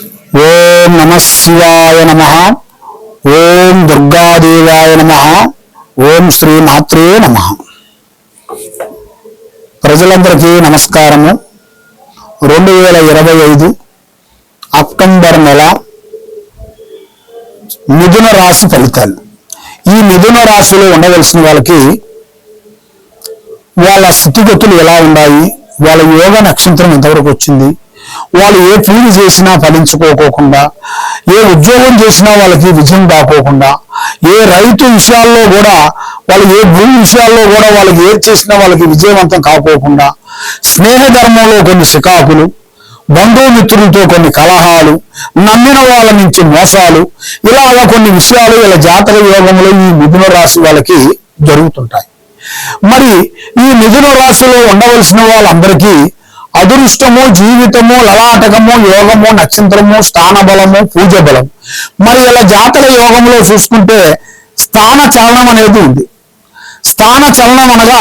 ఓం నమ శివాయ నమ. ఓం దుర్గాదేవాయ నమ. ఓం శ్రీ మాత్రే నమ. ప్రజలందరికీ నమస్కారము. రెండు వేల ఇరవై ఐదు అక్టోబర్ నెల మిథున రాశి ఫలితాలు. ఈ మిథున రాశిలో ఉండవలసిన వాళ్ళకి వాళ్ళ స్థితిగతులు ఎలా ఉన్నాయి? వాళ్ళ యోగ నక్షత్రం ఎంతవరకు వచ్చింది? వాళ్ళు ఏ పూజ చేసినా ఫలించుకోకుండా ఏ ఉద్యోగం చేసినా వాళ్ళకి విజయం రాకోకుండా ఏ రైతు విషయాల్లో కూడా వాళ్ళు ఏ భూమి విషయాల్లో కూడా వాళ్ళకి ఏది చేసినా వాళ్ళకి విజయవంతం కాకోకుండా స్నేహ ధర్మంలో కొన్ని సికాకులు బంధుమిత్రులతో కొన్ని కలహాలు నమ్మిన వాళ్ళ నుంచి మోసాలు ఇలా కొన్ని విషయాలు ఇలా జాతక యోగంలో ఈ మిథున రాశి వాళ్ళకి జరుగుతుంటాయి. మరి ఈ మిథున రాశిలో ఉండవలసిన వాళ్ళందరికీ అదృష్టము జీవితము లలాటకము యోగము నక్షత్రము స్థాన బలము పూజ బలం మరి ఇలా జాతర యోగంలో చూసుకుంటే స్థాన చలనం అనేది ఉంది. స్థాన చలనం అనగా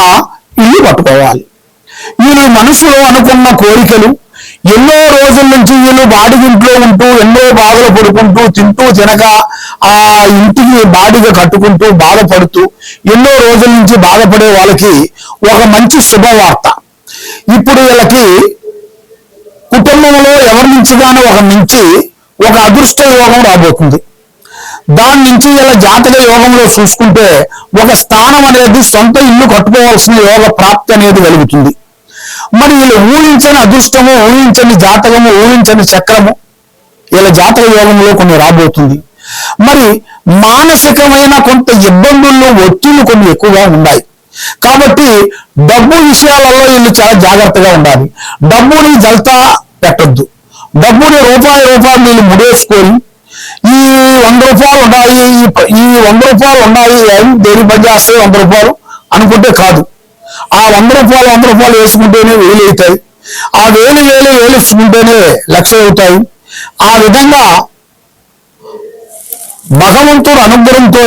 ఇల్లు పట్టుకోవాలి. వీళ్ళు మనసులో అనుకున్న కోరికలు ఎన్నో రోజుల నుంచి వీళ్ళు బాడిగింట్లో ఉంటూ ఎన్నో బాధలు పడుకుంటూ తింటూ తినక ఆ ఇంటికి బాడిగా కట్టుకుంటూ బాధపడుతూ ఎన్నో రోజుల నుంచి బాధపడే వాళ్ళకి ఒక మంచి శుభవార్త. ఇప్పుడు వీళ్ళకి కుటుంబంలో ఎవరి నుంచి కానీ ఒక నుంచి ఒక అదృష్ట యోగం రాబోతుంది. దాని నుంచి ఇలా జాతక యోగంలో చూసుకుంటే ఒక స్థానం అనేది సొంత ఇల్లు కట్టుకోవాల్సిన యోగ ప్రాప్తి అనేది కలుగుతుంది. మరి వీళ్ళు ఊహించని అదృష్టము ఊహించని జాతకము ఊహించని చక్రము ఇలా జాతక యోగంలో కొన్ని రాబోతుంది. మరి మానసికమైన కొంత ఇబ్బందుల్లో ఒత్తిళ్ళు కొన్ని ఎక్కువగా ఉన్నాయి. కాబట్టి డబ్బు విషయాలలో వీళ్ళు చాలా జాగ్రత్తగా ఉండాలి. డబ్బుని జల్తా పెట్టద్దు. డబ్బుని రూపాయి రూపాయలు వీళ్ళు ముడేసుకొని ఈ వంద రూపాయలు ఉన్నాయి ఈ- వంద రూపాయలు ఉన్నాయి అని దేని పని చేస్తే వంద రూపాయలు? అనుకుంటే కాదు. ఆ వంద రూపాయలు వంద రూపాయలు వేసుకుంటేనే వేలు అవుతాయి. ఆ వేలు వేలు వేలుసుకుంటేనే లక్ష అవుతాయి. ఆ విధంగా భగవంతుడు అనుగ్రహంతో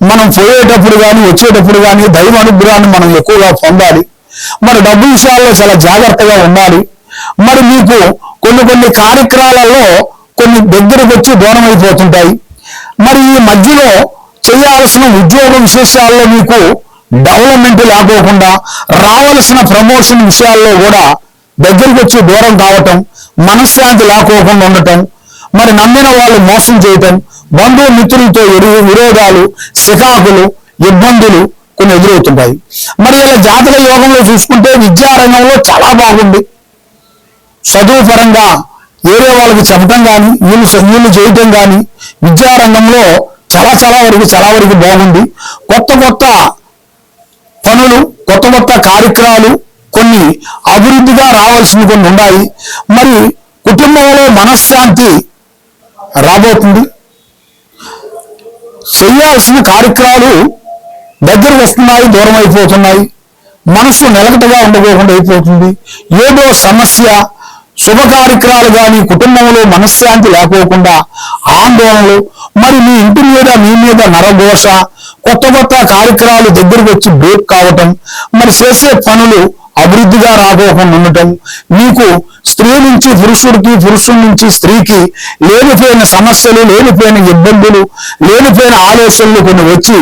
మనం పోయేటప్పుడు కానీ వచ్చేటప్పుడు కానీ దైవ అనుగ్రహాన్ని మనం ఎక్కువగా పొందాలి. మరి డబ్బు విషయాల్లో చాలా జాగ్రత్తగా ఉండాలి. మరి మీకు కొన్ని కొన్ని కార్యక్రమాలలో కొన్ని దగ్గరకు వచ్చి దూరం అయిపోతుంటాయి మరి ఈ మధ్యలో చేయాల్సిన ఉద్యోగ విశేషాల్లో మీకు డెవలప్మెంట్ లేకోకుండా రావాల్సిన ప్రమోషన్ విషయాల్లో కూడా దగ్గరికి వచ్చి దూరం కావటం మనశ్శాంతి లేకోకుండా ఉండటం మరి నమ్మిన వాళ్ళు మోసం చేయటం బంధువు మిత్రులతో ఎరువు విరోధాలు సికాకులు ఇబ్బందులు కొన్ని ఎదురవుతుంటాయి. మరి ఇలా జాతక యోగంలో చూసుకుంటే విద్యారంగంలో చాలా బాగుంది. చదువు పరంగా వేరే వాళ్ళకి చెప్పడం కానీ వీళ్ళు వీళ్ళు చేయటం కానీ విద్యారంగంలో చాలా చాలా వరకు చాలా వరకు బాగుంది. కొత్త కొత్త పనులు కొత్త కొత్త కార్యక్రమాలు కొన్ని అభివృద్ధిగా రావాల్సినవి కొన్ని ఉన్నాయి. మరి కుటుంబంలో మనశ్శాంతి రాబోతుంది. చేయాల్సిన కార్యక్రమాలు దగ్గర వస్తున్నాయి దూరం అయిపోతున్నాయి. మనసు నిలకటగా ఉండకోకుండా అయిపోతుంది. ఏదో సమస్య శుభ కార్యక్రమాలు కానీ కుటుంబంలో మనశ్శాంతి లేకోకుండా ఆందోళనలు మరి మీ ఇంటి మీద మీ మీద నరఘోష కొత్త కొత్త కార్యక్రమాలు దగ్గరకు వచ్చి బ్రేక్ కావటం మరి చేసే పనులు అభివృద్ధిగా రాకోకుండా ఉండటం మీకు స్త్రీ నుంచి పురుషుడికి పురుషుడి నుంచి స్త్రీకి లేనిపోయిన సమస్యలు లేనిపోయిన ఇబ్బందులు లేనిపోయిన ఆలోచనలు కొన్ని వచ్చి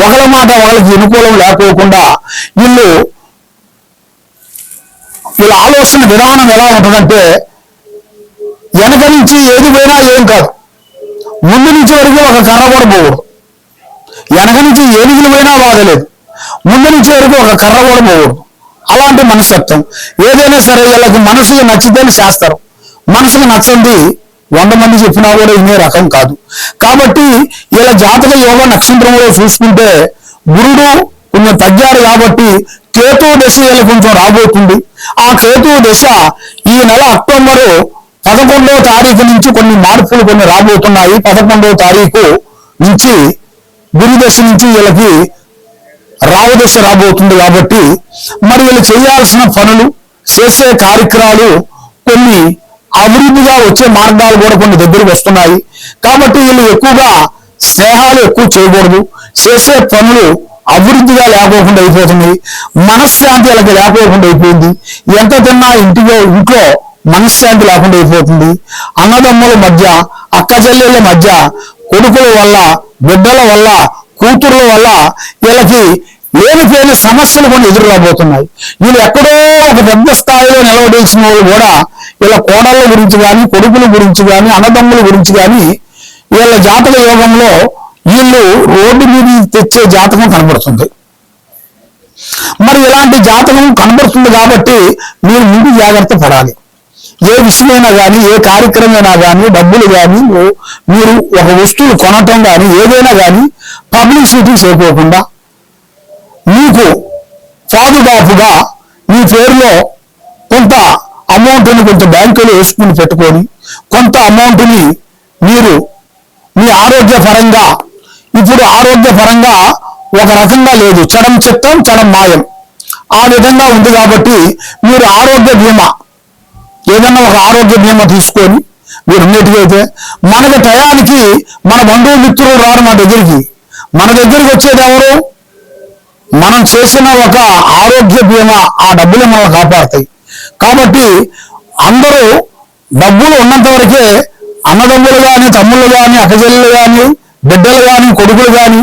ఒకళ్ళ మాట ఒకళ్ళకి అనుకూలం లేకోకుండా వీళ్ళు వీళ్ళ ఆలోచన విధానం ఎలా ఉంటుందంటే వెనక నుంచి ఏది పోయినా ఏం కాదు. ముందు నుంచి వరకు ఒక కర్ర కూడా వెనక నుంచి ఏనుగులు పోయినా బాధలేదు ముందు నుంచి వరకు ఒక కర్ర కూడా పోకూడదు. అలాంటి మనస్తత్వం. ఏదైనా సరే వీళ్ళకి మనసుకి నచ్చితేనే చేస్తారు. మనసుకు నచ్చింది వంద మంది చెప్పినా కూడా ఇనే రకం కాదు. కాబట్టి వీళ్ళ జాతక యోగ నక్షత్రంలో చూసుకుంటే గురుడు కొంచెం తగ్గాడు కాబట్టి కేతు దశ వీళ్ళకి కొంచెం రాబోతుంది. ఆ కేతు దశ ఈ నెల అక్టోబరు పదకొండవ తారీఖు నుంచి కొన్ని మార్పులు కొన్ని రాబోతున్నాయి. పదకొండవ తారీఖు నుంచి గురుదశ నుంచి వీళ్ళకి రావు దశ రాబోతుంది కాబట్టి మరి వీళ్ళు చేయాల్సిన పనులు చేసే కార్యక్రమాలు కొన్ని అభివృద్ధిగా వచ్చే మార్గాలు కూడా కొన్ని దగ్గరికి వస్తున్నాయి. కాబట్టి వీళ్ళు ఎక్కువగా స్నేహాలు ఎక్కువ చేయకూడదు. చేసే పనులు అభివృద్ధిగా లేకోకుండా అయిపోతుంది. మనశ్శాంతి వాళ్ళకి లేకోకుండా అయిపోయింది. ఎంత తిన్నా ఇంటిలో ఇంట్లో మనశ్శాంతి లేకుండా అయిపోతుంది. అన్నదమ్ముల మధ్య అక్క చెల్లెళ్ళ మధ్య కొడుకుల వల్ల బిడ్డల వల్ల కూతుర్ల వల్ల వీళ్ళకి లేనిపోయిన సమస్యలు కొన్ని ఎదురు రాబోతున్నాయి. వీళ్ళు ఎక్కడో ఒక పెద్ద స్థాయిలో నిలవడేసిన వాళ్ళు కూడా వీళ్ళ కోడళ్ళ గురించి కానీ కొడుకుల గురించి కానీ అన్నదమ్ముల గురించి కానీ వీళ్ళ జాతక యోగంలో వీళ్ళు రోడ్డు మీద తెచ్చే జాతకం కనబడుతుంది. మరి ఇలాంటి జాతకం కనబడుతుంది కాబట్టి మీరు ముందు జాగ్రత్త పడాలి. ఏ విషయమైనా కానీ ఏ కార్యక్రమైనా కానీ డబ్బులు కానీ మీరు ఒక వస్తువులు కొనటం కానీ ఏదైనా కానీ పబ్లిసిటీ చేయకోకుండా మీకు పాదుబాపుగా మీ పేరులో కొంత అమౌంట్ని కొంత బ్యాంకులో వేసుకుని పెట్టుకొని కొంత అమౌంట్ని మీరు మీ ఆరోగ్యపరంగా ఇప్పుడు ఆరోగ్యపరంగా ఒక రకంగా లేదు. చడం చిత్తం చడం మాయం. ఆ విధంగా ఉంది కాబట్టి మీరు ఆరోగ్య బీమా ఏదైనా ఒక ఆరోగ్య బీమా తీసుకొని మీరు ఉన్నట్టుగైతే మనకి టయానికి మన బంధువు మిత్రులు రారు మన దగ్గరికి. మన దగ్గరికి వచ్చేది ఎవరు? మనం చేసిన ఒక ఆరోగ్య బీమా ఆ డబ్బులు మనం కాపాడతాయి. కాబట్టి అందరూ డబ్బులు ఉన్నంత వరకే అన్నదమ్ములు కానీ తమ్ముళ్ళు కానీ అక్కజల్లు కానీ బిడ్డలు కానీ కొడుకులు కానీ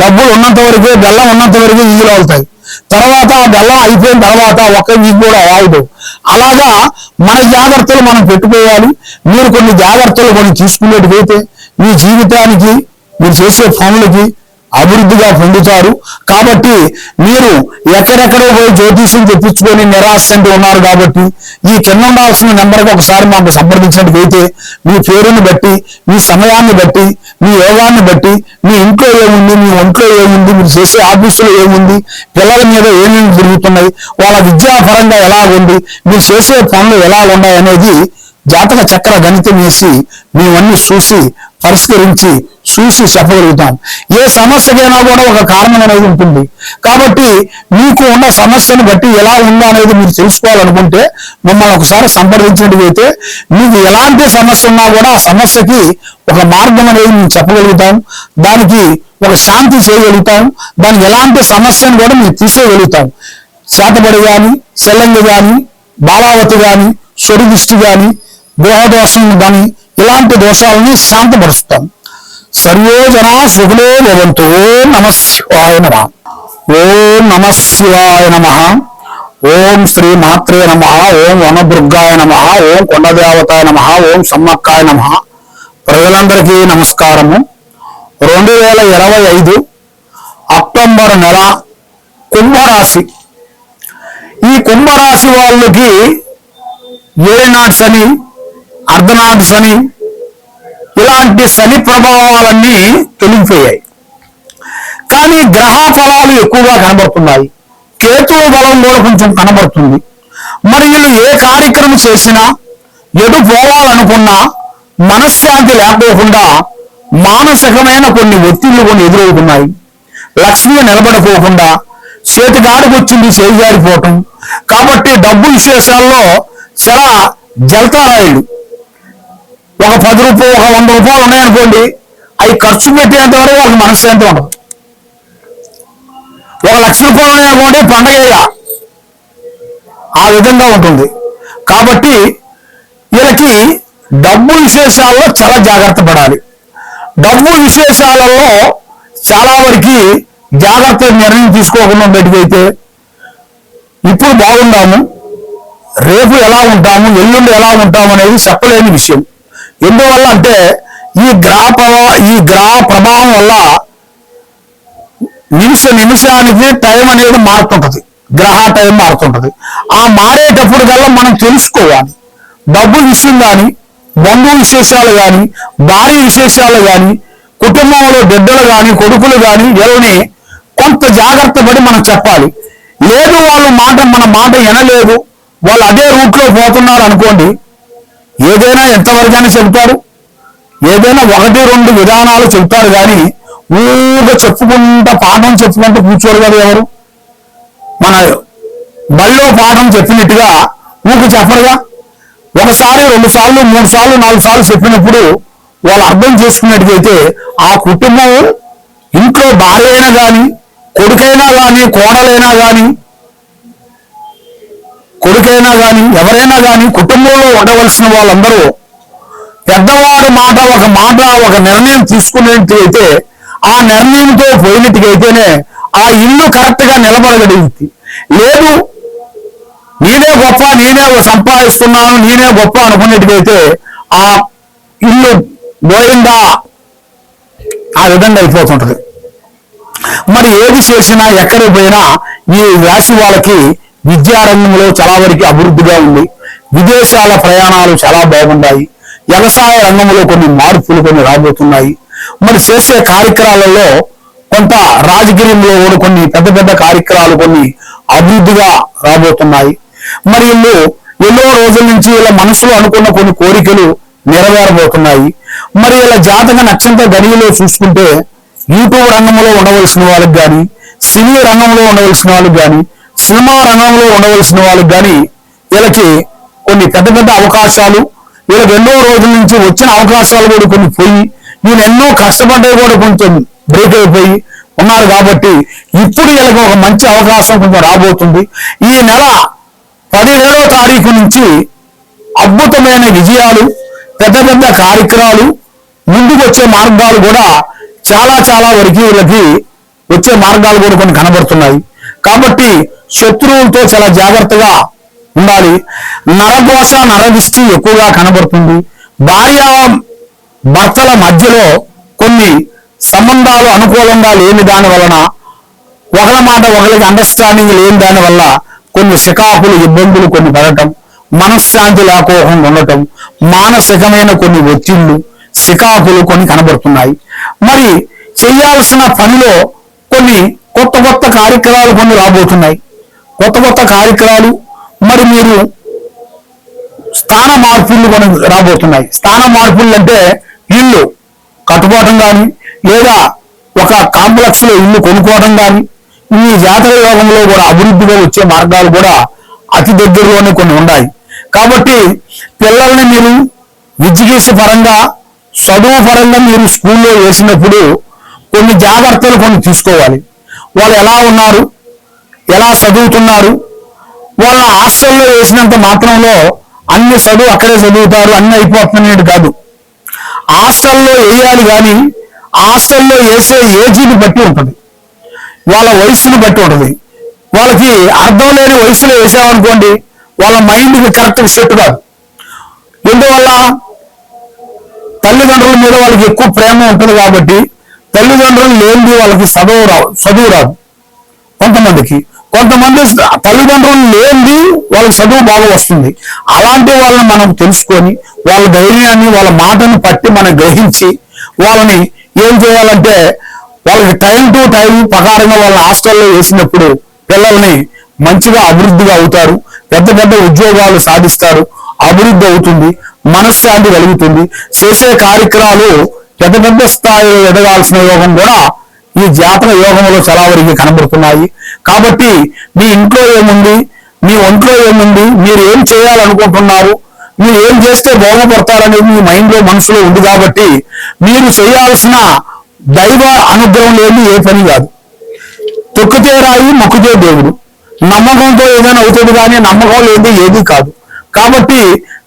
డబ్బులు ఉన్నంత వరకే బెల్లం ఉన్నంత వరకే ఈజీలు అవుతాయి. తర్వాత ఆ బెల్లం అయిపోయిన తర్వాత ఒక్క వీక్ కూడా ఆగదు అలాగా మన జాగ్రత్తలు మనం పెట్టుకోవాలి. మీరు కొన్ని జాగ్రత్తలు కొన్ని తీసుకునేటికైతే మీ జీవితానికి మీరు చేసే పనులకి అభివృద్ధిగా పొందుతారు. కాబట్టి మీరు ఎక్కడెక్కడో పోయి జ్యోతిష్యం నిరాశ నిరాశంటూ ఉన్నారు కాబట్టి ఈ కింద ఉండాల్సిన నెంబర్కి ఒకసారి మాకు సంప్రదించినట్లయితే మీ పేరుని బట్టి మీ సమయాన్ని బట్టి మీ యోగాన్ని బట్టి మీ ఇంట్లో ఏముంది మీ ఒంట్లో ఏముంది మీరు చేసే ఆఫీసులో ఏముంది పిల్లల మీద ఏమేమి జరుగుతున్నాయి వాళ్ళ విద్యాపరంగా ఎలా ఉంది మీరు చేసే పనులు ఎలా ఉన్నాయి అనేది జాతక చక్ర గణితం వేసి మేమన్నీ చూసి పరిష్కరించి చూసి చెప్పగలుగుతాం. ఏ సమస్యకైనా కూడా ఒక కారణం అనేది ఉంటుంది. కాబట్టి మీకు ఉన్న సమస్యను బట్టి ఎలా ఉందా అనేది మీరు తెలుసుకోవాలనుకుంటే మిమ్మల్ని ఒకసారి సంప్రదించినట్టుగైతే మీకు ఎలాంటి సమస్య ఉన్నా కూడా ఆ సమస్యకి ఒక మార్గం అనేది మేము చెప్పగలుగుతాం. దానికి ఒక శాంతి చేయగలుగుతాం. దానికి ఎలాంటి సమస్యను కూడా మేము తీసేయగలుగుతాం. చేతబడి కానీ చెల్లంగి కానీ బాలావతి కానీ స్వరిదృష్టి కానీ దేహదోషం కానీ ఇలాంటి దోషాలని శాంతపరుస్తాం. సర్వోజన సుఖులో భవంతు. ఓం నమ శివాయ నమ. ఓం నమ శివాయ నమ. ఓం శ్రీ మాత్రే నమ. ఓం వనదుర్గాయ నమ. ఓం కొండదేవతాయ నమ. ఓం సమ్మక్కాయ నమ. ప్రజలందరికీ నమస్కారము. రెండు వేల ఇరవై ఐదు అక్టోబర్ నెల కుంభరాశి. ఈ కుంభరాశి వాళ్ళకి ఏనాడు శని అర్ధనాడు శని ఇలాంటి శని ప్రభావాలన్నీ తొలగిపోయాయి. కానీ గ్రహ ఫలాలు ఎక్కువగా కనబడుతున్నాయి. కేతువు బలం కూడా కొంచెం కనబడుతుంది. మరి వీళ్ళు ఏ కార్యక్రమం చేసినా ఎటు పోవాలనుకున్నా మనశ్శాంతి లేకోకుండా మానసికమైన కొన్ని ఒత్తిళ్ళు కొన్ని ఎదురవుతున్నాయి. లక్ష్మి నిలబడుకోకుండా చేతిగాడికి వచ్చింది చేయిగారిపోవటం కాబట్టి డబ్బు విశేషాల్లో చాలా జలతారాయుడు. ఒక పది రూపాయలు ఒక వంద రూపాయలు ఉన్నాయనుకోండి అవి ఖర్చు పెట్టేంత వరకు వాళ్ళకి మనశ్శాంతి ఉండదు. ఒక లక్ష రూపాయలు ఉన్నాయనుకోండి పండగ ఆ విధంగా ఉంటుంది. కాబట్టి వీళ్ళకి డబ్బు విశేషాల్లో చాలా జాగ్రత్త పడాలి. డబ్బు విశేషాలలో చాలా వరకు జాగ్రత్త నిర్ణయం తీసుకోకుండా బయటకైతే ఇప్పుడు బాగున్నాము రేపు ఎలా ఉంటాము ఎల్లుండి ఎలా ఉంటాము అనేది చెప్పలేని విషయం. ఎందువల్ల అంటే ఈ గ్రహ ఈ గ్రహ ప్రభావం వల్ల నిమిష నిమిషానికి టైం అనేది మారుతుంటది. గ్రహ టైం మారుతుంటది. ఆ మారేటప్పుడు కల్లా మనం తెలుసుకోవాలి. డబ్బు విషయం కానీ బంధు విశేషాలు కానీ భార్య విశేషాలు కానీ కుటుంబంలో బిడ్డలు కానీ కొడుకులు కానీ వీళ్ళని కొంత జాగ్రత్త పడి మనం చెప్పాలి. లేదు వాళ్ళు మాట మన మాట వినలేదు. వాళ్ళు అదే రూట్లో పోతున్నారు అనుకోండి ఏదైనా ఎంతవరకైనా చెబుతారు. ఏదైనా ఒకటి రెండు విధానాలు చెబుతారు కానీ ఊగా చెప్పుకుంటా పాఠం చెప్పుకుంటూ కూర్చోరు కదా ఎవరు? మన బళ్ళో పాఠం చెప్పినట్టుగా ఊరికి చెప్పరుగా? ఒకసారి రెండు సార్లు మూడు సార్లు నాలుగు సార్లు చెప్పినప్పుడు వాళ్ళు అర్థం చేసుకున్నట్టుగైతే ఆ కుటుంబం ఇంట్లో భార్య అయినా కానీ కొడుకైనా కానీ కోడలైనా కానీ కొడుకైనా కానీ ఎవరైనా కానీ కుటుంబంలో ఉండవలసిన వాళ్ళందరూ పెద్దవారి మాట ఒక మాట ఒక నిర్ణయం తీసుకునేటైతే ఆ నిర్ణయంతో పోయినట్టుకైతేనే ఆ ఇల్లు కరెక్ట్గా నిలబడగలిగింది. లేదు నేనే గొప్ప నేనే సంపాదిస్తున్నాను నేనే గొప్ప అనుకున్నట్టుగైతే ఆ ఇల్లు గోయిందా ఆ విధంగా అయిపోతుంటది. మరి ఏది చేసినా ఎక్కడికి పోయినా ఈ రాశి వాళ్ళకి విద్యారంగంలో చాలా వరకు అభివృద్ధిగా ఉంది. విదేశాల ప్రయాణాలు చాలా బాగున్నాయి. వ్యవసాయ రంగంలో కొన్ని మార్పులు కొన్ని రాబోతున్నాయి. మరి చేసే కార్యక్రమాలలో కొంత రాజకీయంలో కూడా కొన్ని పెద్ద పెద్ద కార్యక్రమాలు కొన్ని అభివృద్ధిగా రాబోతున్నాయి. మరి వీళ్ళు ఎన్నో రోజుల నుంచి వీళ్ళ మనసులో అనుకున్న కొన్ని కోరికలు నెరవేరబోతున్నాయి. మరి వీళ్ళ జాతక నక్షత్ర గడియలో చూసుకుంటే యూట్యూబ్ రంగంలో ఉండవలసిన వాళ్ళకి కానీ సినీ రంగంలో ఉండవలసిన వాళ్ళకి కానీ సినిమా రంగంలో ఉండవలసిన వాళ్ళకి కానీ వీళ్ళకి కొన్ని పెద్ద పెద్ద అవకాశాలు వీళ్ళకి ఎన్నో రోజుల నుంచి వచ్చిన అవకాశాలు కూడా కొన్ని పోయి నేను ఎన్నో కష్టపడ్డవి కూడా కొంచెం బ్రేక్ అయిపోయి ఉన్నారు కాబట్టి ఇప్పుడు వీళ్ళకి ఒక మంచి అవకాశం కొంచెం రాబోతుంది. ఈ నెల పదిహేడో తారీఖు నుంచి అద్భుతమైన విజయాలు పెద్ద పెద్ద కార్యక్రమాలు ముందుకు వచ్చే మార్గాలు కూడా చాలా చాలా వరకు వీళ్ళకి వచ్చే మార్గాలు కూడా కొన్ని కనబడుతున్నాయి. కాబట్టి శత్రువులతో చాలా జాగ్రత్తగా ఉండాలి. నరఘోష నరదిష్టి ఎక్కువగా కనబడుతుంది. భార్య భర్తల మధ్యలో కొన్ని సంబంధాలు అనుకూలంగా లేని దాని వలన ఒకళ్ళ మాట ఒకరికి అండర్స్టాండింగ్ లేని దాని వల్ల కొన్ని శికాకులు ఇబ్బందులు కొన్ని పడటం మనశ్శాంతి లేకోకుండా ఉండటం మానసికమైన కొన్ని ఒత్తిళ్ళు శికాకులు కొన్ని కనబడుతున్నాయి. మరి చేయాల్సిన పనిలో కొన్ని కొత్త కొత్త కార్యక్రమాలు కొన్ని రాబోతున్నాయి. కొత్త కొత్త కార్యక్రమాలు మరి మీరు స్థాన మార్పులు కొన్ని రాబోతున్నాయి. స్థాన మార్పులు అంటే ఇల్లు కట్టుకోవటం కానీ లేదా ఒక కాంప్లెక్స్లో ఇల్లు కొనుక్కోవడం కానీ ఈ జాతర యోగంలో కూడా అభివృద్ధిగా వచ్చే మార్గాలు కూడా అతి దగ్గరలోనే కొన్ని ఉన్నాయి. కాబట్టి పిల్లల్ని మీరు విద్యకేసి పరంగా చదువు పరంగా మీరు స్కూల్లో వేసినప్పుడు కొన్ని జాగ్రత్తలు కొన్ని తీసుకోవాలి. వాళ్ళు ఎలా ఉన్నారు? ఎలా చదువుతున్నారు? వాళ్ళ హాస్టల్లో వేసినంత మాత్రంలో అన్ని చదువు అక్కడే చదువుతారు అన్ని అయిపోతున్నట్టు కాదు. హాస్టల్లో వేయాలి కానీ హాస్టల్లో వేసే ఏజీని బట్టి ఉంటుంది. వాళ్ళ వయసుని బట్టి ఉంటుంది. వాళ్ళకి అర్థం లేని వయసులో వేసామనుకోండి వాళ్ళ మైండ్కి కరెక్ట్గా సెట్ కాదు. ఎందువల్ల? తల్లిదండ్రుల మీద వాళ్ళకి ఎక్కువ ప్రేమ ఉంటుంది కాబట్టి తల్లిదండ్రులు లేనిది వాళ్ళకి చదువు రావు చదువు రాదు. కొంతమందికి. కొంతమంది తల్లిదండ్రులు లేనిది వాళ్ళకి చదువు బాగా వస్తుంది. అలాంటి వాళ్ళని మనం తెలుసుకొని వాళ్ళ ధైర్యాన్ని వాళ్ళ మాటను పట్టి మనం గ్రహించి వాళ్ళని ఏం చేయాలంటే వాళ్ళకి టైం టు టైం ప్రకారంగా వాళ్ళ హాస్టల్లో వేసినప్పుడు పిల్లల్ని మంచిగా అభివృద్ధిగా అవుతారు. పెద్ద పెద్ద ఉద్యోగాలు సాధిస్తారు. అభివృద్ధి అవుతుంది. మనశ్శాంతి కలుగుతుంది. చేసే కార్యక్రమాలు పెద్ద పెద్ద స్థాయిలో ఎదగాల్సిన యోగం కూడా ఈ జాతర యోగంలో చాలా వరకు కనబడుతున్నాయి. కాబట్టి మీ ఇంట్లో ఏముంది? మీ ఒంట్లో ఏముంది? మీరు ఏం చేయాలనుకుంటున్నారు? మీరు ఏం చేస్తే బాగుపడతారనేది మీ మైండ్లో మనసులో ఉంది కాబట్టి మీరు చేయాల్సిన దైవ అనుగ్రహం లేని ఏ పని కాదు. తొక్కితే రాయి మొక్కుతే దేవుడు. నమ్మకంతో ఏదైనా అవుతుంది కానీ నమ్మకం లేదు ఏది కాదు. కాబట్టి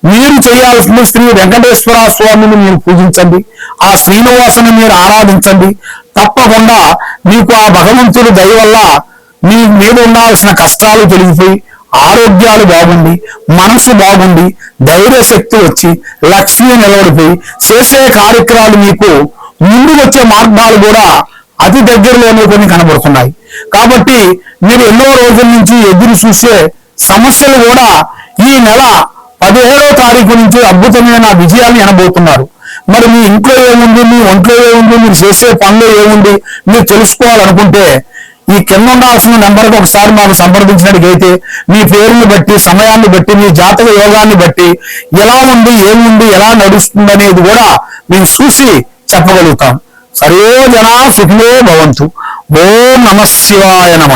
మీరు చేయాల్సిన శ్రీ వెంకటేశ్వర స్వామిని మీరు పూజించండి. ఆ శ్రీనివాసుని మీరు ఆరాధించండి. తప్పకుండా మీకు ఆ భగవంతుడు దయ వల్ల మీ మీద ఉండాల్సిన కష్టాలు తొలగిపోయి ఆరోగ్యాలు బాగుండి మనసు బాగుండి ధైర్య శక్తి వచ్చి లక్ష్మి నిలబడిపోయి చేసే కార్యక్రమాలు మీకు ముందు వచ్చే మార్గాలు కూడా అతి దగ్గరలోనే కొన్ని కనబడుతున్నాయి. కాబట్టి మీరు ఎన్నో రోజుల నుంచి ఎదురు చూసే సమస్యలు కూడా ఈ నెల పదిహేడో తారీఖు నుంచి అద్భుతమైన విజయాన్ని అనబోతున్నారు మరి మీ ఇంట్లో ఏముంది? మీ ఒంట్లో ఏముంది? మీరు చేసే పనులు ఏముంది? మీరు తెలుసుకోవాలనుకుంటే ఈ కింద ఉండాల్సిన నెంబర్కి ఒకసారి మాకు సంప్రదించినట్టుగైతే మీ పేరుని బట్టి సమయాన్ని బట్టి మీ జాతక యోగాన్ని బట్టి ఎలా ఉంది ఏముంది ఎలా నడుస్తుంది అనేది కూడా మేము చూసి చెప్పగలుగుతాం. సర్వే జనా సుఖినో భవంతు. ఓం నమ శివాయ నమ.